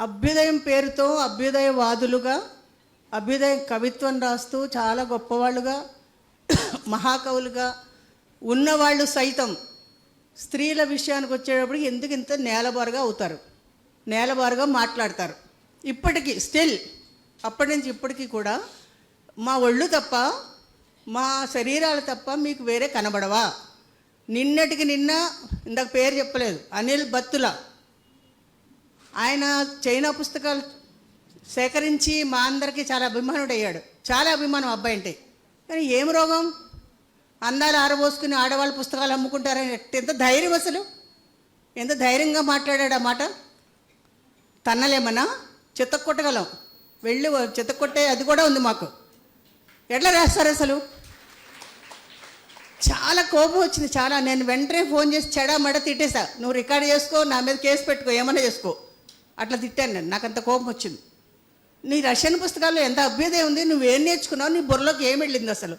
అభ్యుదయం పేరుతో అభ్యుదయవాదులుగా అభ్యుదయం కవిత్వం రాస్తూ చాలా గొప్పవాళ్ళుగా మహాకవులుగా ఉన్నవాళ్ళు సైతం స్త్రీల విషయానికి వచ్చేటప్పటికి ఎందుకు ఇంత నేలబారుగా అవుతారు? నేలబారుగా మాట్లాడతారు. ఇప్పటికీ స్టిల్ అప్పటి నుంచి ఇప్పటికీ కూడా మా ఒళ్ళు తప్ప మా శరీరాలు తప్ప మీకు వేరే కనబడవా? నిన్నటికి నిన్న ఇందాక పేరు చెప్పలేదు అనిల్ బత్తుల ఆయన చైనా పుస్తకాలు సేకరించి మా అందరికీ చాలా అభిమానుడయ్యాడు. చాలా అభిమానం అబ్బాయి అంటే. కానీ ఏం రోగం? అందాలు ఆరబోసుకుని ఆడవాళ్ళ పుస్తకాలు అమ్ముకుంటారని ఎంత ధైర్యం అసలు? ఎంత ధైర్యంగా మాట్లాడాడు ఆ మాట? తన్నలేమన్నా? చెత్త కొట్టగలం. వెళ్ళి చెత్త కొట్టే అది కూడా ఉంది మాకు. ఎట్లా రాస్తారు అసలు? చాలా కోపం వచ్చింది చాలా. నేను వెంటనే ఫోన్ చేసి చెడా మడ తిట్టేసా. నువ్వు రికార్డ్ చేసుకో నా మీద కేసు పెట్టుకో ఏమన్నా చేసుకో. అట్లా తిట్టాను నేను. నాకు అంత కోపం వచ్చింది. నీ రష్యన్ పుస్తకాల్లో ఎంత అభ్యుదయం ఉంది నువ్వేం నేర్చుకున్నావు నీ బుర్రలోకి ఏం వెళ్ళింది అసలు?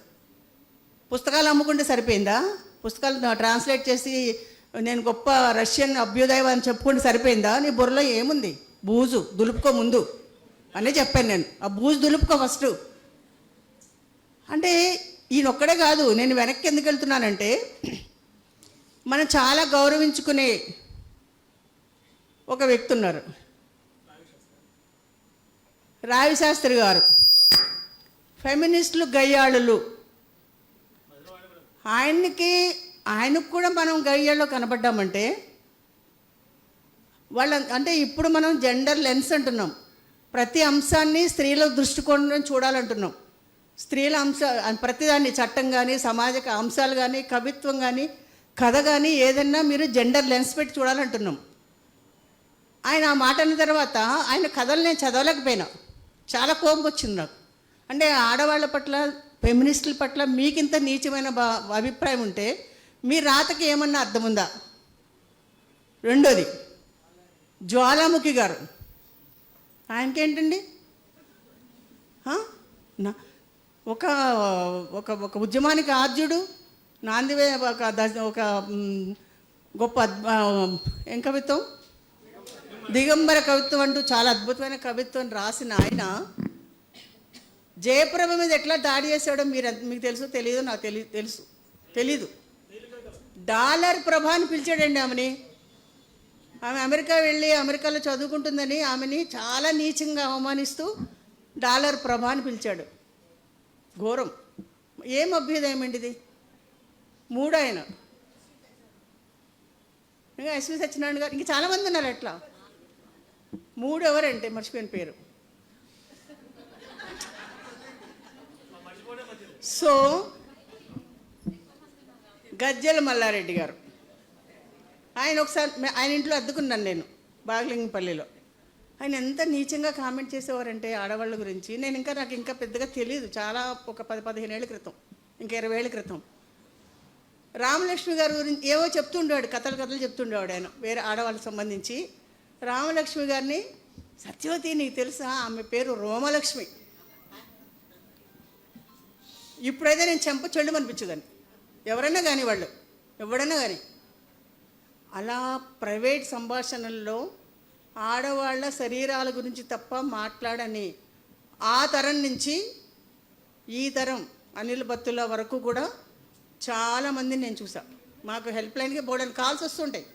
పుస్తకాలు అమ్ముకుంటే సరిపోయిందా? పుస్తకాలు ట్రాన్స్లేట్ చేసి నేను గొప్ప రష్యన్ అభ్యుదయం అని చెప్పుకుంటే సరిపోయిందా? నీ బుర్రలో ఏముంది? బూజు దులుపుకో ముందు. అనే చెప్పాను నేను. ఆ బూజు దులుపుకో ఫస్ట్ అంటే ఈయన ఒక్కడే కాదు నేను వెనక్కి ఎందుకు వెళ్తున్నానంటే మనం చాలా గౌరవించుకునే ఒక వ్యక్తి ఉన్నారు. రావిశాస్త్రి గారు. ఫెమినిస్టులు గయ్యాళులు. ఆయనకి ఆయనకు కూడా మనం గయ్యాళ్ళు కనబడ్డామంటే వాళ్ళ అంటే ఇప్పుడు మనం జెండర్ లెన్స్ అంటున్నాం. ప్రతి అంశాన్ని స్త్రీల దృష్టికోణం చూడాలంటున్నాం. స్త్రీల అంశ ప్రతిదాన్ని చట్టం కానీ సామాజిక అంశాలు కానీ కవిత్వం కానీ కథ కానీ ఏదన్నా మీరు జెండర్ లెన్స్ పెట్టి చూడాలంటున్నాం. ఆయన ఆ మాట అన్న తర్వాత ఆయన కథలు నేను చదవలేకపోయినా. చాలా కోపం వచ్చింది నాకు. అంటే ఆడవాళ్ళ పట్ల ఫెమినిస్టుల పట్ల మీకింత నీచమైన అభిప్రాయం ఉంటే మీ రాతకి ఏమన్నా అర్థం ఉందా రెండోది జ్వాలాముఖి గారు. ఆయనకేంటండి? ఒక ఒక ఒక ఉద్యమానికి ఆద్యుడు నాందివే ఒక ఒక గొప్ప అద్భు- ఏం కవిత్వం? దిగంబర కవిత్వం అంటూ చాలా అద్భుతమైన కవిత్వం రాసిన ఆయన. జయప్రభ మీద ఎట్లా దాడి చేశాడో మీరు మీకు తెలుసు తెలియదు నాకు తెలి తెలుసు. తెలీదు. డాలర్ ప్రభ అని పిలిచాడండి ఆమెని. ఆమె అమెరికా వెళ్ళి అమెరికాలో చదువుకుంటుందని ఆమెని చాలా నీచంగా అవమానిస్తూ డాలర్ ప్రభ అని పిలిచాడు. ఘోరం. ఏం అభ్యుదయం అండి ఇది? మూడు ఆయన ఇంకా ఎస్వి సత్యనారాయణ గారు ఇంకా చాలామంది ఉన్నారు అట్లా. మూడు ఎవరంటే మర్చిపోయిన పేరు. సో గజ్జల మల్లారెడ్డి గారు. ఆయన ఒకసారి ఆయన ఇంట్లో అద్దుకున్నాను నేను బాగలింగపల్లిలో. ఆయన ఎంత నీచంగా కామెంట్ చేసేవారంటే ఆడవాళ్ళ గురించి. నేను ఇంకా నాకు ఇంకా పెద్దగా తెలియదు చాలా ఒక పది పదిహేను ఏళ్ళ క్రితం ఇంకా ఇరవై ఏళ్ళ క్రితం. రామలక్ష్మి గారి గురించి ఏవో చెప్తుండేవాడు కథలు కథలు చెప్తుండేవాడు ఆయన వేరే ఆడవాళ్ళకి సంబంధించి. రామలక్ష్మి గారిని సత్యవతి నీకు తెలుసా? ఆమె పేరు రోమలక్ష్మి. ఇప్పుడైతే నేను చెంప చెల్లు అనిపించదని ఎవరైనా కానీ వాళ్ళు ఎవడైనా కానీ అలా ప్రైవేట్ సంభాషణల్లో ఆడవాళ్ళ శరీరాల గురించి తప్ప మాట్లాడని ఆ తరం నుంచి ఈ తరం అనిల్ బత్తుల వరకు కూడా చాలామందిని నేను చూసా. మాకు హెల్ప్ లైన్కి బోర్డని కాల్స్ వస్తుంటాయి.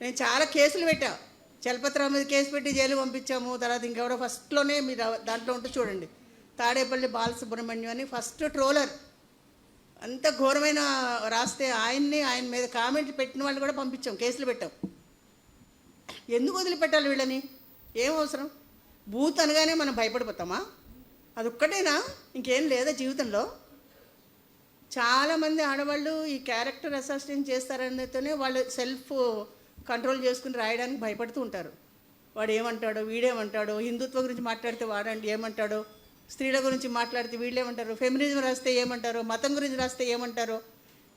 నేను చాలా కేసులు పెట్టా. చలపతిరావు మీద కేసు పెట్టి జైలు పంపించాము. తర్వాత ఇంకెవరో ఫస్ట్లోనే మీరు దాంట్లో ఉంటే చూడండి. తాడేపల్లి బాలసుబ్రహ్మణ్యం అని ఫస్ట్ ట్రోలర్. అంత ఘోరమైన రాస్తే ఆయన్ని ఆయన మీద కామెంట్ పెట్టిన వాళ్ళు కూడా పంపించాం కేసులు పెట్టాం. ఎందుకు వదిలిపెట్టాలి వీళ్ళని? ఏం అవసరం? బూత్ అనగానే మనం భయపడిపోతామా? అది ఒక్కటేనా ఇంకేం లేదా జీవితంలో? చాలామంది ఆడవాళ్ళు ఈ క్యారెక్టర్ అసాసినేషన్ చేస్తారనేతోనే వాళ్ళు సెల్ఫ్ కంట్రోల్ చేసుకుని రాయడానికి భయపడుతూ ఉంటారు. వాడు ఏమంటాడో వీడేమంటాడో హిందుత్వం గురించి మాట్లాడితే వాడండి ఏమంటాడో స్త్రీల గురించి మాట్లాడితే వీళ్ళేమంటారు ఫెమినిజం రాస్తే ఏమంటారో మతం గురించి రాస్తే ఏమంటారో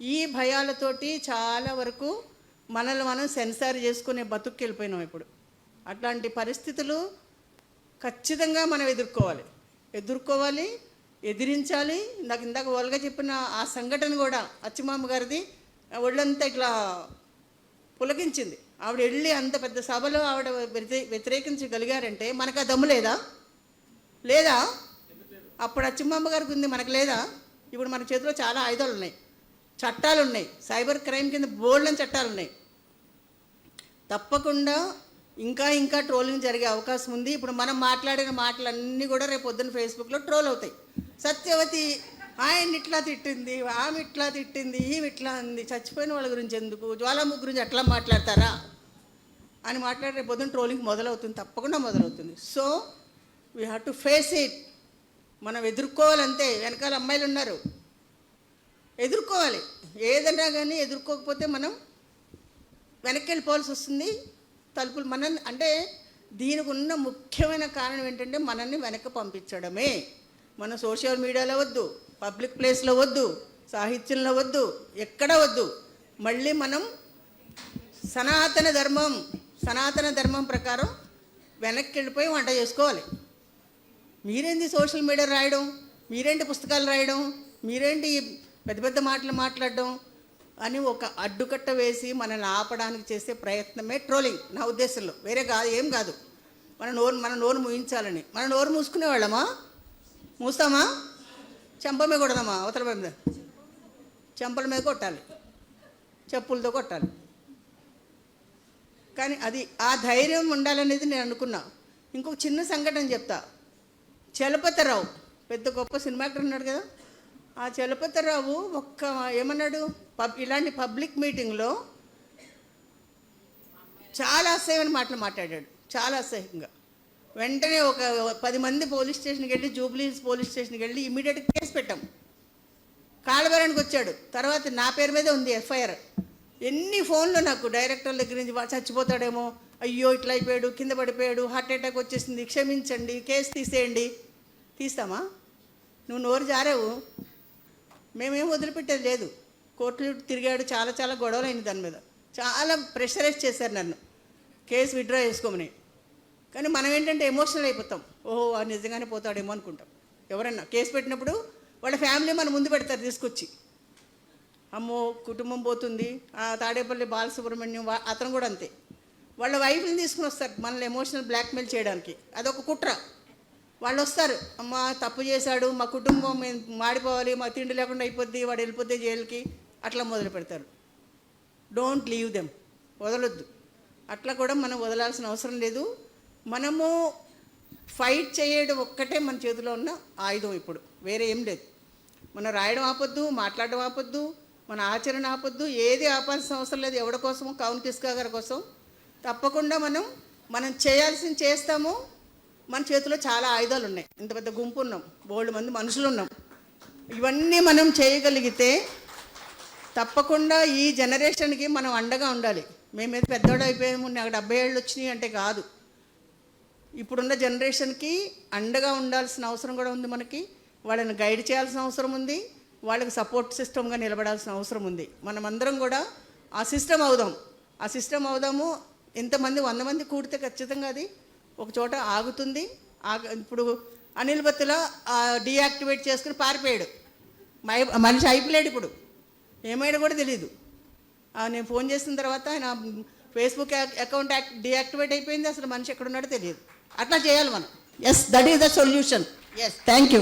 ఈ భయాలతోటి చాలా వరకు మనల్ని మనం సెన్సార్ చేసుకునే బతుక్కి వెళ్ళిపోయినాం ఇప్పుడు. అట్లాంటి పరిస్థితులు ఖచ్చితంగా మనం ఎదుర్కోవాలి. ఎదుర్కోవాలి ఎదిరించాలి. నాకు ఇందాక వాళ్ళగా చెప్పిన ఆ సంఘటన కూడా అచ్చిమామ గారిది ఒళ్ళంతా ఇట్లా పులకించింది. ఆవిడ వెళ్ళి అంత పెద్ద సభలో ఆవిడ వ్యతిరే వ్యతిరేకించగలిగారంటే మనకు ఆ దమ్ము లేదా? లేదా? అప్పుడు అచ్చిమ్మమ్మ గారికి ఉంది మనకు లేదా? ఇప్పుడు మన చేతిలో చాలా ఆయుధాలు ఉన్నాయి చట్టాలు ఉన్నాయి సైబర్ క్రైమ్ కింద బోల్డన్ చట్టాలు ఉన్నాయి తప్పకుండా ఇంకా ఇంకా ట్రోలింగ్ జరిగే అవకాశం ఉంది. ఇప్పుడు మనం మాట్లాడిన మాటలన్నీ కూడా రేపు పొద్దున్న ఫేస్బుక్లో ట్రోల్ అవుతాయి. సత్యవతి ఆయన ఇట్లా తిట్టింది ఆమె ఇట్లా తిట్టింది ఈమె ఇట్లా అంది. చచ్చిపోయిన వాళ్ళ గురించి ఎందుకు? జ్వాలాముఖి గురించి అట్లా మాట్లాడతారా? అని మాట్లాడే పొద్దున ట్రోలింగ్ మొదలవుతుంది తప్పకుండా మొదలవుతుంది. So we have to face it మనం ఎదుర్కోవాలంతే. వెనకాల అమ్మాయిలు ఉన్నారు. ఎదుర్కోవాలి. ఏదన్నా కానీ ఎదుర్కోకపోతే మనం వెనక్కి వెళ్ళిపోవాల్సి వస్తుంది. తలుపులు మనం అంటే దీనికి ఉన్న ముఖ్యమైన కారణం ఏంటంటే మనల్ని వెనక్కి పంపించడమే. మన సోషల్ మీడియాలో వద్దు పబ్లిక్ ప్లేస్లో వద్దు సాహిత్యంలో వద్దు ఎక్కడ వద్దు. మళ్ళీ మనం సనాతన ధర్మం సనాతన ధర్మం ప్రకారం వెనక్కి వెళ్ళిపోయి వంట చేసుకోవాలి. మీరేంటి సోషల్ మీడియా రాయడం? మీరేంటి పుస్తకాలు రాయడం? మీరేంటి పెద్ద పెద్ద మాటలు మాట్లాడడం? అని ఒక అడ్డుకట్ట వేసి మనల్ని ఆపడానికి చేసే ప్రయత్నమే ట్రోలింగ్ నా ఉద్దేశంలో. వేరే కాదు ఏం కాదు. మన నోరు మన నోరు మూయించాలని. మన నోరు మూసుకునే వాళ్ళమా మూస్తామా? చెంప మీద కొడదామా? అవతల మీద. చెంపల మీద కొట్టాలి. చెప్పులతో కొట్టాలి. కానీ అది ఆ ధైర్యం ఉండాలనేది నేను అనుకున్నా. ఇంకొక చిన్న సంఘటన చెప్తా. చలపతిరావు పెద్ద గొప్ప సినిమా యాక్టర్ ఉన్నాడు కదా. ఆ చలపతిరావు ఒక్క ఏమన్నాడు? పబ్ ఇలాంటి పబ్లిక్ మీటింగ్లో చాలా అసహ్యమైన మాటలు మాట్లాడాడు. చాలా అసహ్యంగా. వెంటనే ఒక పది మంది పోలీస్ స్టేషన్కి వెళ్ళి జూబ్లీస్ పోలీస్ స్టేషన్కి వెళ్ళి ఇమీడియట్ కేసు పెట్టాం. కాళ్ళబరానికి వచ్చాడు. తర్వాత నా పేరు మీదే ఉంది ఎఫ్ఐఆర్. ఎన్ని ఫోన్లు నాకు డైరెక్టర్ దగ్గర నుంచి చచ్చిపోతాడేమో. అయ్యో ఇట్లా అయిపోయాడు కింద పడిపోయాడు హార్ట్ అటాక్ వచ్చేసింది క్షమించండి కేసు తీసేయండి. తీస్తామా? నువ్వు నోరు జారావు. మేమేం వదిలిపెట్టేది లేదు. కోర్టులు తిరిగాడు చాలా చాలా గొడవలు అయింది దాని మీద. చాలా ప్రెషరైజ్ చేశారు నన్ను. కేసు విత్డ్రా చేసుకోమని. కానీ మనం ఏంటంటే ఎమోషనల్ అయిపోతాం. ఓహో వాడు నిజంగానే పోతాడేమో అనుకుంటాం. ఎవరన్నా కేసు పెట్టినప్పుడు వాళ్ళ ఫ్యామిలీ మన ముందు పెడతారు తీసుకొచ్చి. అమ్మో కుటుంబం పోతుంది. ఆ తాడేపల్లి బాలసుబ్రహ్మణ్యం వా- అతను కూడా అంతే. వాళ్ళ వైఫ్ని తీసుకుని వస్తారు మనల్ని ఎమోషనల్ బ్లాక్మెయిల్ చేయడానికి. అదొక కుట్ర. వాళ్ళు వస్తారు. అమ్మ తప్పు చేశాడు. మా కుటుంబం మేము మాడిపోవాలి. మా తిండి లేకుండా అయిపోద్ది. వాడు వెళ్ళిపోతే జైలుకి. అట్లా మొదలు పెడతారు. డోంట్ లీవ్ దెమ్ వదలొద్దు. అట్లా కూడా మనం వదలాల్సిన అవసరం లేదు. మనము ఫైట్ చేయడం ఒక్కటే మన చేతిలో ఉన్న ఆయుధం ఇప్పుడు. వేరే ఏం లేదు. మనం రాయడం ఆపొద్దు మాట్లాడడం ఆపొద్దు మన ఆచరణ ఆపొద్దు ఏది ఆపాల్సిన అవసరం లేదు. ఎవరి కోసము కౌన్ కిస్కా గారి కోసం. తప్పకుండా మనం మనం చేయాల్సింది చేస్తాము. మన చేతిలో చాలా ఆయుధాలు ఉన్నాయి. ఇంత పెద్ద గుంపు ఉన్నాం. బోల్డ్ మంది మనుషులు ఉన్నాం. ఇవన్నీ మనం చేయగలిగితే తప్పకుండా ఈ జనరేషన్కి మనం అండగా ఉండాలి. మేమేది పెద్దోడు అయిపోయాము నాకు డెబ్బై ఏళ్ళు వచ్చినాయి అంటే కాదు. ఇప్పుడున్న జనరేషన్కి అండగా ఉండాల్సిన అవసరం కూడా ఉంది మనకి. వాళ్ళని గైడ్ చేయాల్సిన అవసరం ఉంది. వాళ్ళకి సపోర్ట్ సిస్టమ్గా నిలబడాల్సిన అవసరం ఉంది. మనమందరం కూడా ఆ సిస్టమ్ అవుదాం. ఆ సిస్టమ్ అవుదాము. ఎంతమంది వంద మంది కూడితే ఖచ్చితంగా అది ఒక చోట ఆగుతుంది. ఆగ ఇప్పుడు అనిల్ బత్తుల డీయాక్టివేట్ చేసుకుని పారిపోయాడు. మై మనిషి అయిపోలేడు ఇప్పుడు. ఏమైనా కూడా తెలియదు నేను ఫోన్ చేసిన తర్వాత ఆయన ఫేస్బుక్ అకౌంట్ యాక్ డీయాక్టివేట్ అయిపోయింది. అసలు మనిషి ఎక్కడున్నాడో తెలియదు. అట్లా చేయాలి మనం. Yes that is the solution yes thank you